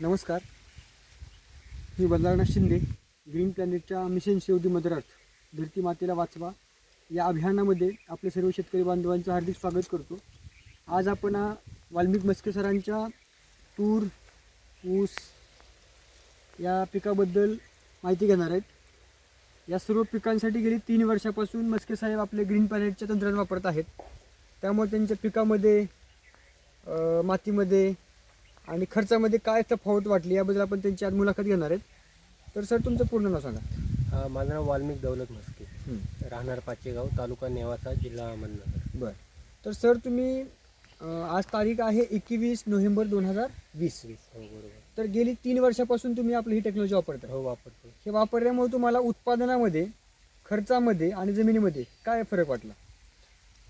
नमस्कार. मी बदलानाथ शिंदे ग्रीन प्लॅनेटच्या मिशन शेवटी मदरात धरती मातेला वाचवा. या अभियानामध्ये आपले सर्व शेतकरी बांधवांचं हार्दिक स्वागत करतो. आज आपण वाल्मिक मस्के सरांच्या तूर ऊस या पिकाबद्दल माहिती घेणार आहेत. या सर्व पिकांसाठी गेली तीन वर्षापासून मस्के साहेब आपले ग्रीन प्लॅनेटचे तंत्रज्ञान वापरत आहेत. त्यामुळे त्यांच्या पिकामध्ये मातीमध्ये आणि खर्चामध्ये काय तफावत वाटली याबद्दल आपण त्यांची आज मुलाखत घेणार आहेत. तर सर तुमचं पूर्ण नाव सांगा. माझं नाव वाल्मिक दौलत मस्के राहणार पाचेगाव तालुका नेवासा जिल्हा अहमदनगर. बरं. तर सर तुम्ही आज तारीख आहे एकवीस नोव्हेंबर दोन हजार वीस. वीस हो बरोबर. तर गेली तीन वर्षापासून तुम्ही आपली ही टेक्नॉलॉजी वापरता हो वापरतो हे वापरल्यामुळे तुम्हाला उत्पादनामध्ये खर्चामध्ये आणि जमिनीमध्ये काय फरक वाटला?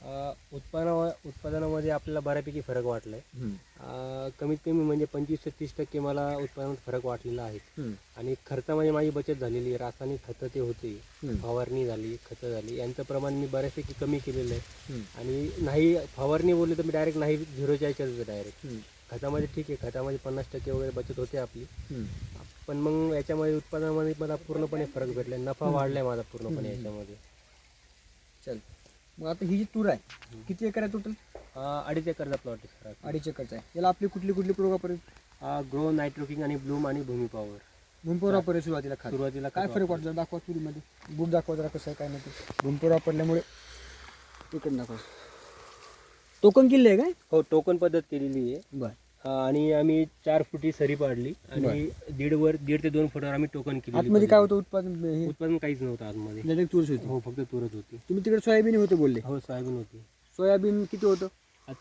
अ, उत्पादना उत्पादनामध्ये आपल्याला बऱ्यापैकी फरक वाटला आहे कमीत कमी म्हणजे पंचवीस ते तीस टक्के मला उत्पादनात फरक वाटलेला आहे. आणि खर्चामध्ये माझी बचत झालेली आहे. रासायनिक खतं ते होते. फवारणी झाली खतं झाली. यांचं प्रमाण मी बऱ्यापैकी कमी केलेलं आहे. आणि नाही फवारणी बोलली तर मी डायरेक्ट नाही झिरोच्या याच्यात डायरेक्ट खतामध्ये ठीक आहे. खतामध्ये पन्नास टक्के वगैरे बचत होते आपली. पण मग याच्यामध्ये उत्पादनामध्ये मला पूर्णपणे फरक भेटला नफा वाढलाय माझा पूर्णपणे. याच्यामध्ये. चल. मग आता ही जी तूर आहे किती एकर आहे टोटल अडीच एकरचा प्लॉट आहे सर अडीच एकरचा आहे. याला आपली कुठली कुठली प्रोग वापरेल? ग्रो नायट्रोकिंग आणि ब्लूम आणि भूमी पॉवर भूमपोर वापरेल सुरुवातीला खात सुरुवातीला काय खत फरक. वाटतो दाखवा तुरीमध्ये. बूट दाखवा जरा कसं आहे काय नाही भूमपोर वापरल्यामुळे. तिकडे दाखवा. टोकन किल्ले आहे काय? हो टोकन पद्धत केलेली आहे. बर. आणि आम्ही चार फुटी सरी पाडली आणि दीड वर दीड ते दोन फुटावर आम्ही टोकन केली आतमध्ये काय होतं? उत्पादन हे उत्पादन काहीच नव्हतं आतमध्ये. डायरेक्ट तूरच होती. हो फक्त तुरत होती. तुम्ही तिकडे सोयाबीन होते बोलले. हो सोयाबीन होती. सोयाबीन किती होतं?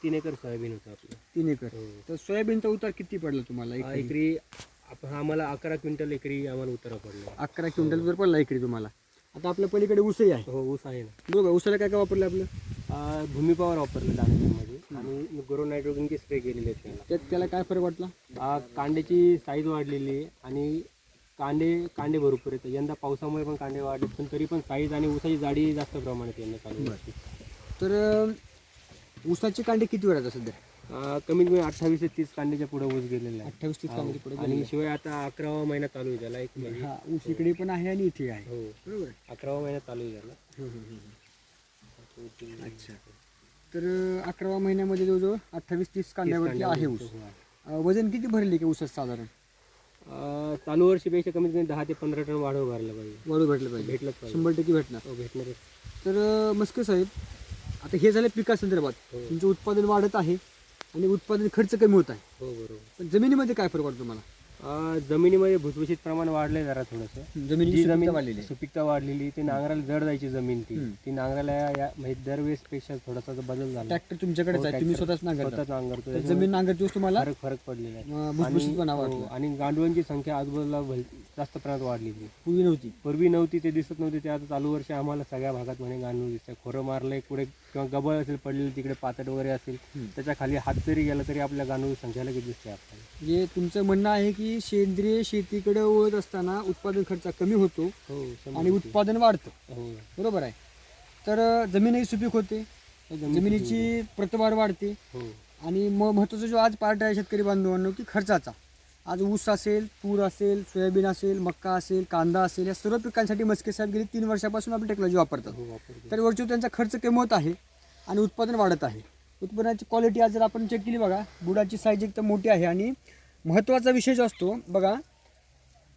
तीन एकर सोयाबीन होतं आपलं. तीन एकर. हो. तर सोयाबीनचा उतार किती पडला तुम्हाला आ, एकरी? एकरी आप- हा आम्हाला अकरा क्विंटल एकरी आम्हाला उतारा पडला. अकरा क्विंटल जर पडला एकरी तुम्हाला. आता आपल्या पलीकडे ऊसही आहे. हो ऊस आहे ना. बरोबर ऊसाला काय काय वापरलं आपलं आ, भूमी पॉवर वापरलं दाणेमध्ये आणि ग्रो नायट्रोजनचे स्प्रे केलेले आहेत त्याला. त्यात त्याला काय फरक वाटला? आ, कांड्याची साईज वाढलेली आहे आणि कांडे कांडे भरपूर आहेत. यंदा पावसामुळे पण कांडे वाढले पण तरी पण साईज आणि ऊसाची जाडी जास्त प्रमाणात यंदा चालू आहे. तर अं, ऊसाची कांडी किती वेळ सध्या? आ, कमीत कमी अठ्ठावीस ते तीस कांड्याच्या पुढे ऊस गेलेला आहे. अठ्ठावीस तीस कांडी पुढे आणि शिवाय आता अकरावा महिना चालू आहे त्याला एक महिना. हा ऊस इकडे पण आहे आणि इथे आहे. हो. बरोबर? अकरावा महिना चालू आहे त्याला. हम्म. अच्छा. तर अं, अकराव्या महिन्यामध्ये जवळजवळ अठ्ठावीस तीस कांड्यावरती आहे ऊस. अं, वजन किती भरले की ऊसाचं साधारण? चालू वर्षीपेक्षा कमीत कमी दहा ते पंधरा टन वाढव भरला पाहिजे. वाढू भेटलं पाहिजे. भेटलंच पाहिजे. शंभर टक्के भेटणार. हो भेटणारच. तर अं, मस्के साहेब आता हे झालं पिकासंदर्भात हो. तुमचं उत्पादन वाढत आहे आणि उत्पादन खर्च कमी होत आहे. हो बरोबर. पण जमिनीमध्ये काय फरक वाटतो तुम्हाला? जमिनीमध्ये भुसभुशीत प्रमाण वाढलंय जरा थोडंसं. जमिनी जी जमीन जमीन वाढलेली आहे. सुपीकता वाढलेली ती नांगराला जड जायची जमीन ती. ती नांगराला या म्हणजे दरवेळेस पेक्षा थोडासा बदल झाला. ट्रॅक्टर तुमच्याकडेच हो, आहे तुम्ही. स्वतःच नांगरता. स्वतःच नांगरतो तर जमीन नांगरची तुम्हाला? फरक फरक पडलेला आहे. अं, आणि- वाटला हो, आणि गांडुळांची संख्या आजूबाजूला भल- जास्त प्रमाणात वाढलेली पूर्वी नव्हती. पूर्वी नव्हती ते दिसत नव्हती ते आता चालू वर्ष आम्हाला सगळ्या भागात म्हणे गांडूळ दिसतं खोरं मारलंय कुठे किंवा गबळ असेल पडलेली तिकडे पातळ वगैरे असेल. त्याच्याखाली हात जरी गेला तरी आपल्या गांडूळ संख्या लगेच दिसते आपल्याला. म्हणजे तुमचं म्हणणं आहे की सेंद्रिय शेतीकडे वळत असताना उत्पादन खर्च कमी होतो हो आणि. उत्पादन वाढतं. हो. बरोबर आहे. तर जमीनही सुपीक होते. जमिनीची जमिनीची प्रतवाढ वाढते. हो. आणि मग महत्त्वाचा जो आज पार्ट आहे शेतकरी बांधवांनो की खर्चाचा. आज ऊस असेल तूर असेल सोयाबीन असेल मक्का असेल कांदा असेल या सर्व पिकांसाठी मस्के साहेब गेली तीन वर्षापासून आपली टेक्नॉलॉजी वापरतात. हो वापरतो. तर वरची त्यांचा खर्च कमी होत आहे आणि उत्पादन वाढत आहे. उत्पन्नाची क्वालिटी आज जर आपण चेक केली बघा बुडाची साईज एकदम मोठी आहे आणि महत्त्वाचा विषय जो असतो बघा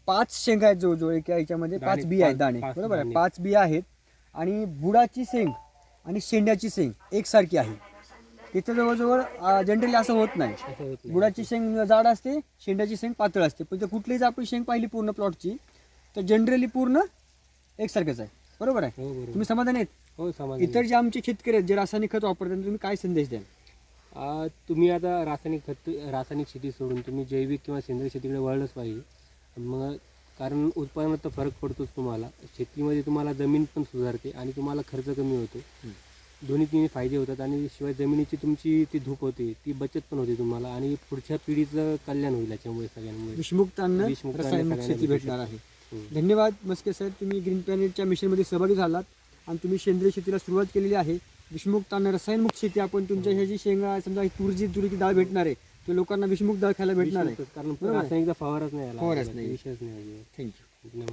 पाच शेंगा आहेत जवळजवळ एका याच्यामध्ये पाच बी आहेत दाणे बरोबर आहे. पाच बिया आहेत आणि बुडाची शेंग आणि शेंड्याची शेंग एकसारखी आहे. तिथं जवळजवळ जनरली असं होत नाही. बुडाची शेंग जाड असते शेंड्याची शेंग पातळ असते. पण जर कुठलीच आपण शेंग पाहिली पूर्ण प्लॉटची तर जनरली पूर्ण एकसारखंच आहे. बरोबर आहे? हो तुम्ही समाधान आहेत? हो इतर जे आमचे शेतकरी आहेत जे रासायनिक खत वापरतात तुम्ही काय संदेश द्याल? तुम्ही आता रासायनिक खत रासायनिक शेती सोडून तुम्ही जैविक किंवा सेंद्रिय शेतीकडे वळलंच पाहिजे. मग कारण उत्पादनात तर फरक पडतोच तुम्हाला. शेतीमध्ये तुम्हाला जमीन पण सुधारते आणि तुम्हाला खर्च कमी होतो. दोन्ही तिन्ही फायदे होतात आणि शिवाय जमिनीची तुमची ती धूप होते ती बचत पण होते तुम्हाला आणि पुढच्या पिढीचं कल्याण होईल याच्यामुळे सगळ्यांमुळे. विषमुक्त अन्न रासायनिक शेती भेटू भेटणार आहे. धन्यवाद मस्के साहेब तुम्ही ग्रीन प्लॅनेटच्या मिशनमध्ये सहभागी झालात आणि तुम्ही सेंद्रिय शेतीला सुरुवात केलेली आहे. विषमुक्त अन्न रसायनमुक्त शेती आपण तुमच्या ह्या जी शेंगा समजा ही तूर जी तुरीची डाळ भेटणार आहे तर लोकांना विषमुक्त डाळ खायला भेटणार आहे कारण. रासायनिकचा फवारच नाही आला फवाराच नाही. विषयच नाही. थँक्यू